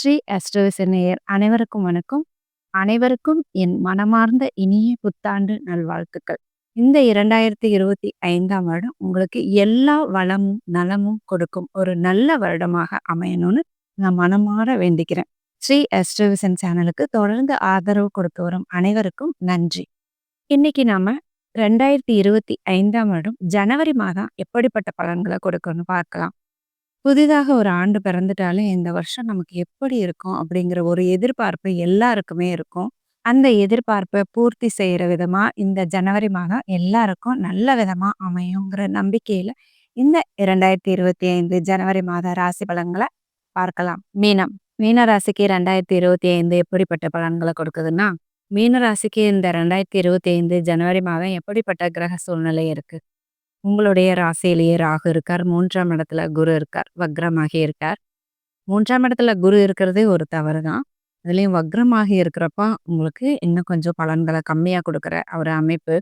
ஸ்ரீ அஸ்ட்ரோவிச நேயர் அனைவருக்கும் வணக்கம். அனைவருக்கும் என் மனமார்ந்த இனிய புத்தாண்டு நல்வாழ்த்துக்கள். இந்த இரண்டாயிரத்தி இருபத்தி ஐந்தாம் வருடம் உங்களுக்கு எல்லா வளமும் நலமும் கொடுக்கும் ஒரு நல்ல வருடமாக அமையணும்னு நான் மனமாற வேண்டிக்கிறேன். ஸ்ரீ அஸ்ட்ரோவிசன் சேனலுக்கு தொடர்ந்து ஆதரவு கொடுத்து வரும் அனைவருக்கும் நன்றி. இன்னைக்கு நாம ரெண்டாயிரத்தி இருபத்தி ஐந்தாம் வருடம் ஜனவரி மாதம் எப்படிப்பட்ட பலன்களை கொடுக்கணும்னு பார்க்கலாம். புதிதாக ஒரு ஆண்டு பிறந்துட்டாலே இந்த வருஷம் நமக்கு எப்படி இருக்கும் அப்படிங்கிற ஒரு எதிர்பார்ப்பு எல்லாருக்குமே இருக்கும். அந்த எதிர்பார்ப்பை பூர்த்தி செய்கிற விதமா இந்த ஜனவரி மாதம் எல்லாருக்கும் நல்ல விதமா அமையுங்கிற நம்பிக்கையில இந்த இரண்டாயிரத்தி இருபத்தி ஐந்து ஜனவரி மாத ராசி பலன்களை பார்க்கலாம். மீனம். மீன ராசிக்கு ரெண்டாயிரத்தி இருபத்தி ஐந்து எப்படிப்பட்ட பலன்களை கொடுக்குதுன்னா மீன ராசிக்கு இந்த ரெண்டாயிரத்தி இருபத்தி ஐந்து ஜனவரி மாதம் எப்படிப்பட்ட கிரக சூழ்நிலை இருக்கு? உங்களுடைய ராசியிலேயே ராகு இருக்கார். மூன்றாம் இடத்துல குரு இருக்கார். வக்ரமாகி இருக்கார். மூன்றாம் இடத்துல குரு இருக்கிறதே ஒரு தவறு தான் அதுலேயும் வக்ரமாகி இருக்கிறப்ப உங்களுக்கு இன்னும் கொஞ்சம் பலன்களை கம்மியாக கொடுக்குற ஒரு அமைப்பு.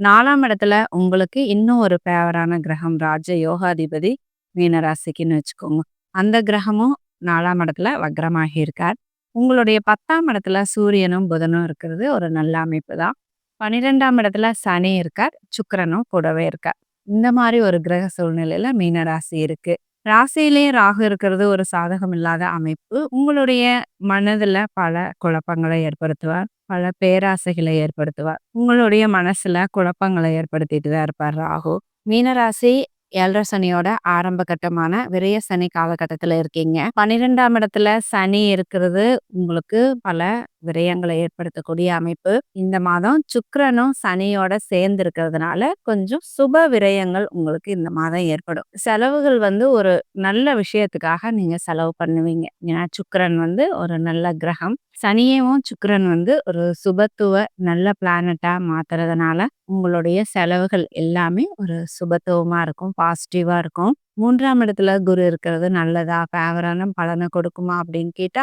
நாலாம் இடத்துல உங்களுக்கு இன்னும் ஒரு பேவரான கிரகம் ராஜ யோகாதிபதி மீனராசிக்குன்னு வச்சுக்கோங்க. அந்த கிரகமும் நாலாம் இடத்துல வக்ரமாகி இருக்கார். உங்களுடைய பத்தாம் இடத்துல சூரியனும் புதனும் இருக்கிறது ஒரு நல்ல அமைப்பு தான் பன்னிரெண்டாம் இடத்துல சனி இருக்கார். சுக்கரனும் கூடவே இருக்கார். இந்த மாதிரி ஒரு கிரக சூழ்நிலையில மீன ராசி இருக்கு. ராசியிலேயே ராகு இருக்கிறது ஒரு சாதகம் இல்லாத அமைப்பு. உங்களுடைய மனதுல பல குழப்பங்களை ஏற்படுத்துவார். பல பேராசைகளை ஏற்படுத்துவார். உங்களுடைய மனசுல குழப்பங்களை ஏற்படுத்திட்டு தான் இருப்பார் ராகு. மீனராசி ஏழரை சனியோட ஆரம்ப கட்டமான விரைய சனி காலகட்டத்துல இருக்கீங்க. பன்னிரெண்டாம் இடத்துல சனி இருக்கிறது உங்களுக்கு பல விரயங்களை ஏற்படுத்தக்கூடிய அமைப்பு. இந்த மாதம் சுக்கரனும் சனியோட சேர்ந்து இருக்கிறதுனால கொஞ்சம் சுப விரயங்கள் உங்களுக்கு இந்த மாதம் ஏற்படும். செலவுகள் வந்து ஒரு நல்ல விஷயத்துக்காக நீங்க செலவு பண்ணுவீங்க. ஏன்னா சுக்கரன் வந்து ஒரு நல்ல கிரகம். சனியவும் சுக்கரன் வந்து ஒரு சுபத்துவ நல்ல பிளானட்டா மாத்துறதுனால உங்களுடைய செலவுகள் எல்லாமே ஒரு சுபத்துவமா இருக்கும் பாசிட்டிவா இருக்கும். மூன்றாம் இடத்துல குரு இருக்கிறது நல்லதா ஃபேவரான பலனை கொடுக்குமா அப்படின்னு கேட்டா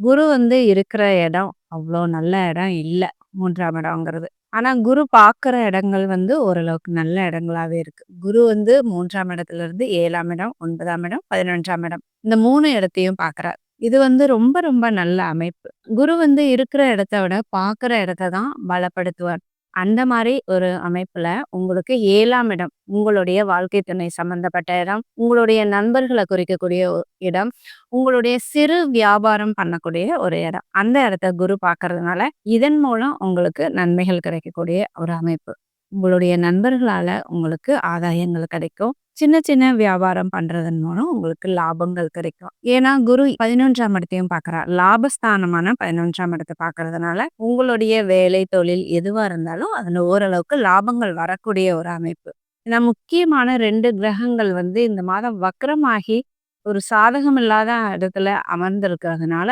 குரு வந்து இருக்கிற இடம் அவ்வளோ நல்ல இடம் இல்லை மூன்றாம் இடங்கிறது ஆனா குரு பார்க்குற இடங்கள் வந்து ஓரளவுக்கு நல்ல இடங்களாவே இருக்கு. குரு வந்து மூன்றாம் இடத்துல இருந்து ஏழாம் இடம் ஒன்பதாம் இடம் பதினொன்றாம் இடம் இந்த மூணு இடத்தையும் பார்க்குறார். இது வந்து ரொம்ப ரொம்ப நல்ல அமைப்பு. குரு வந்து இருக்கிற இடத்த விட பார்க்குற இடத்த தான் பலப்படுத்துவார். அந்த மாதிரி ஒரு அமைப்புல உங்களுக்கு ஏழாம் இடம் உங்களுடைய வாழ்க்கை துணை சம்பந்தப்பட்ட இடம் உங்களுடைய நண்பர்களை குறிக்கக்கூடிய இடம் உங்களுடைய சிறு வியாபாரம் பண்ணக்கூடிய ஒரு இடம். அந்த இடத்த குரு பார்க்கறதுனால இதன் மூலம் உங்களுக்கு நன்மைகள் கிடைக்கக்கூடிய ஒரு அமைப்பு. உங்களுடைய நண்பர்களால உங்களுக்கு ஆதாயங்கள் கிடைக்கும். சின்ன சின்ன வியாபாரம் பண்றதன் மூலம் உங்களுக்கு லாபங்கள் கிடைக்கும். ஏன்னா குரு பதினொன்றாம் இடத்தையும் பார்க்கறார். லாபஸ்தானமான பதினொன்றாம் இடத்தை பார்க்கறதுனால உங்களுடைய வேலை தொழில் எதுவா இருந்தாலும் அதுல ஓரளவுக்கு லாபங்கள் வரக்கூடிய ஒரு அமைப்பு. ஏன்னா முக்கியமான ரெண்டு கிரகங்கள் வந்து இந்த மாதம் வக்கரமாகி ஒரு சாதகம் இல்லாத இடத்துல அமர்ந்திருக்கிறதுனால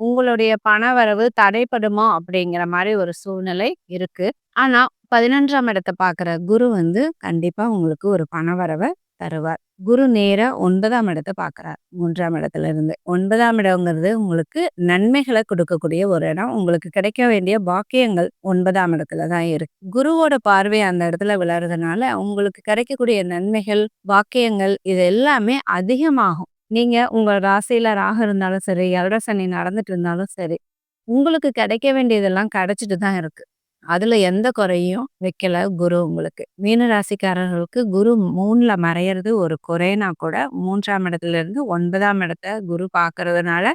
உங்களுடைய பணவரவு தடைப்படுமோ அப்படிங்கிற மாதிரி ஒரு சூழ்நிலை இருக்கு. ஆனா பதினொன்றாம் இடத்தை பார்க்குற குரு வந்து கண்டிப்பாக உங்களுக்கு ஒரு பணவரவை தருவார். குரு நேராக ஒன்பதாம் இடத்தை பார்க்குறார் மூன்றாம் இடத்துல இருந்து ஒன்பதாம் இடங்கிறது உங்களுக்கு நன்மைகளை கொடுக்கக்கூடிய ஒரு இடம். உங்களுக்கு கிடைக்க வேண்டிய பாக்கியங்கள் ஒன்பதாம் இடத்துல தான் இருக்கு. குருவோட பார்வை அந்த இடத்துல விளையாடுறதுனால உங்களுக்கு கிடைக்கக்கூடிய நன்மைகள் பாக்கியங்கள் இது எல்லாமே அதிகமாகும். நீங்க உங்க ராசியில ராக இருந்தாலும் சரி எல்ட சனி நடந்துட்டு இருந்தாலும் சரி உங்களுக்கு கிடைக்க வேண்டியதெல்லாம் கிடைச்சிட்டு தான் இருக்கு. அதுல எந்த குறையும் வைக்கல குரு உங்களுக்கு. மீன ராசிக்காரர்களுக்கு குரு மூணுல மறையிறது ஒரு குறைனா கூட மூன்றாம் இடத்துல இருந்து ஒன்பதாம் இடத்த குரு பாக்குறதுனால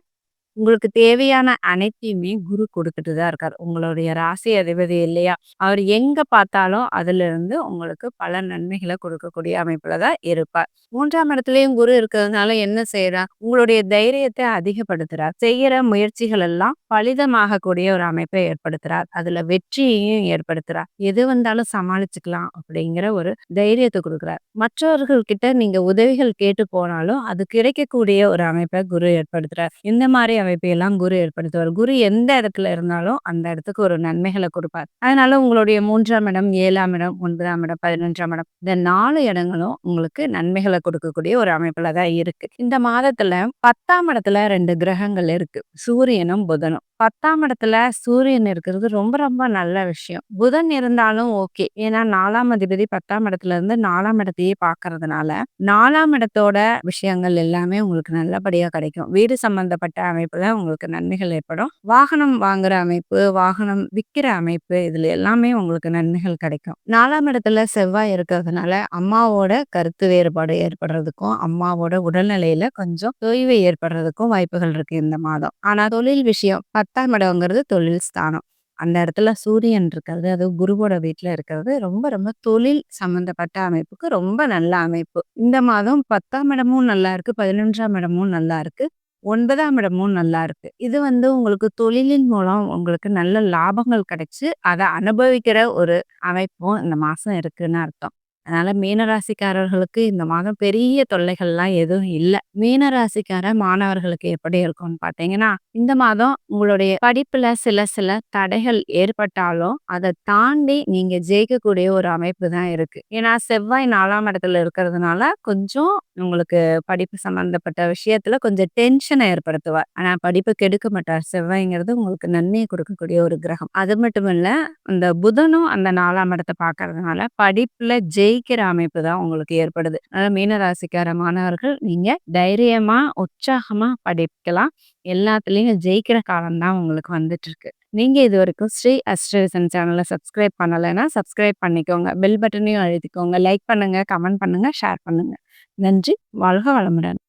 உங்களுக்கு தேவையான அனைத்தையுமே குரு கொடுத்துட்டு தான் இருக்கார். உங்களுடைய ராசி அதிபதி இல்லையா? அவர் எங்க பார்த்தாலும் அதுல இருந்து உங்களுக்கு பல நன்மைகளை கொடுக்கக்கூடிய அமைப்புல தான் இருப்பார். மூன்றாம் இடத்துலயும் குரு இருக்கிறதுனால என்ன செய்யறார் உங்களுடைய தைரியத்தை அதிகப்படுத்துறார். செய்யற முயற்சிகள் எல்லாம் பலிதமாகக்கூடிய ஒரு அமைப்பை ஏற்படுத்துறார். அதுல வெற்றியையும் ஏற்படுத்துறார். எது வந்தாலும் சமாளிச்சுக்கலாம் அப்படிங்கிற ஒரு தைரியத்தை கொடுக்குறார். மற்றவர்கள் கிட்ட நீங்க உதவிகள் கேட்டு போனாலும் அது கிடைக்கக்கூடிய ஒரு அமைப்பை குரு ஏற்படுத்துறார். இந்த மாதிரி அமைப்பையெல்லாம் குரு ஏற்படுத்துவார். குரு எந்த இடத்துல இருந்தாலும் அந்த இடத்துக்கு ஒரு நன்மைகளை கொடுப்பார். அதனால உங்களுடைய மூன்றாம் இடம் ஏழாம் இடம் ஒன்பதாம் இடம் பதினொன்றாம் இடம் இந்த நாலு இடங்களும் உங்களுக்கு நன்மைகளை கொடுக்கக்கூடிய ஒரு அமைப்புல தான் இருக்கு. இந்த மாதத்துல பத்தாம் இடத்துல ரெண்டு கிரகங்கள் இருக்கு. சூரியனும் புதனும். பத்தாம் இடத்துல சூரியன் இருக்கிறது ரொம்ப ரொம்ப நல்ல விஷயம். புதன் இருந்தாலும் ஓகே. ஏன்னா நாலாம் அதிபதி பத்தாம் இடத்துல இருந்து நாலாம் இடத்தையே பார்க்கறதுனால, நாலாம் இடத்தோட விஷயங்கள் எல்லாமே உங்களுக்கு நல்லபடியா கிடைக்கும். வீடு சம்பந்தப்பட்ட அமைப்புல உங்களுக்கு நன்மைகள் ஏற்படும். வாகனம் வாங்குற அமைப்பு, வாகனம் விற்கிற அமைப்பு இதுல எல்லாமே உங்களுக்கு நன்மைகள் கிடைக்கும். நாலாம் இடத்துல செவ்வாய் இருக்கிறதுனால அம்மாவோட கருத்து வேறுபாடு ஏற்படுறதுக்கும், அம்மாவோட உடல்நிலையில கொஞ்சம் தொய்வு ஏற்படுறதுக்கும் வாய்ப்புகள் இருக்கு இந்த மாதம். ஆனா தொழில் விஷயம் பத்தாம் இடம்ங்கிறது தொழில் ஸ்தானம். அந்த இடத்துல சூரியன் இருக்கிறது, அதுவும் குருவோட வீட்டில் இருக்கிறது ரொம்ப ரொம்ப தொழில் சம்மந்தப்பட்ட அமைப்புக்கு ரொம்ப நல்ல அமைப்பு. இந்த மாதம் பத்தாம் இடமும் நல்லா இருக்கு, 11ஆம் இடமும் நல்லா இருக்கு. ஒன்பதாம் இடமும் நல்லா இருக்கு. இது வந்து உங்களுக்கு தொழிலின் மூலம் உங்களுக்கு நல்ல லாபங்கள் கிடைச்சு, அதை அனுபவிக்கிற ஒரு அமைப்பும் இந்த மாசம் இருக்குன்னு அர்த்தம். அதனால மீனராசிக்காரர்களுக்கு இந்த மாதம் பெரிய தொல்லைகள்லாம் எதுவும் இல்லை மீனராசிக்கார மாணவர்களுக்கு எப்படி இருக்கும்னு பார்த்தீங்கன்னா, இந்த மாதம் உங்களுடைய படிப்புல சில சில தடைகள் ஏற்பட்டாலும், அதை தாண்டி நீங்க ஜெயிக்கக்கூடிய ஒரு அமைப்பு தான் இருக்கு. ஏன்னா செவ்வாய் நாலாம் இடத்துல இருக்கிறதுனால, கொஞ்சம் உங்களுக்கு படிப்பு சம்மந்தப்பட்ட விஷயத்துல கொஞ்சம் டென்ஷனை ஏற்படுத்துவார். ஆனா படிப்பு கெடுக்க மாட்டார். செவ்வாய்ங்கிறது உங்களுக்கு நன்மையை கொடுக்கக்கூடிய ஒரு கிரகம். அது மட்டும் இல்ல, இந்த புதனும் அந்த நாலாம் இடத்தை பாக்குறதுனால படிப்புல ஜெயிக்கிற அமைப்பு தான் உங்களுக்கு ஏற்படுது. அதனால மீனராசிக்கார மாணவர்கள் நீங்க தைரியமா, உற்சாகமா படிக்கலாம். எல்லாத்துலேயும் ஜெயிக்கிற காலம்தான் உங்களுக்கு வந்துட்டு இருக்கு. நீங்க இதுவரைக்கும் ஸ்ரீ அஸ்ட்ரேசன் சேனல சப்ஸ்கிரைப் பண்ணலைன்னா, சப்ஸ்கிரைப் பண்ணிக்கோங்க. பெல் பட்டனையும் அழுத்திக்கோங்க. லைக் பண்ணுங்க, கமெண்ட் பண்ணுங்க, ஷேர் பண்ணுங்க. நன்றி. வாழ்க வளமுடன்.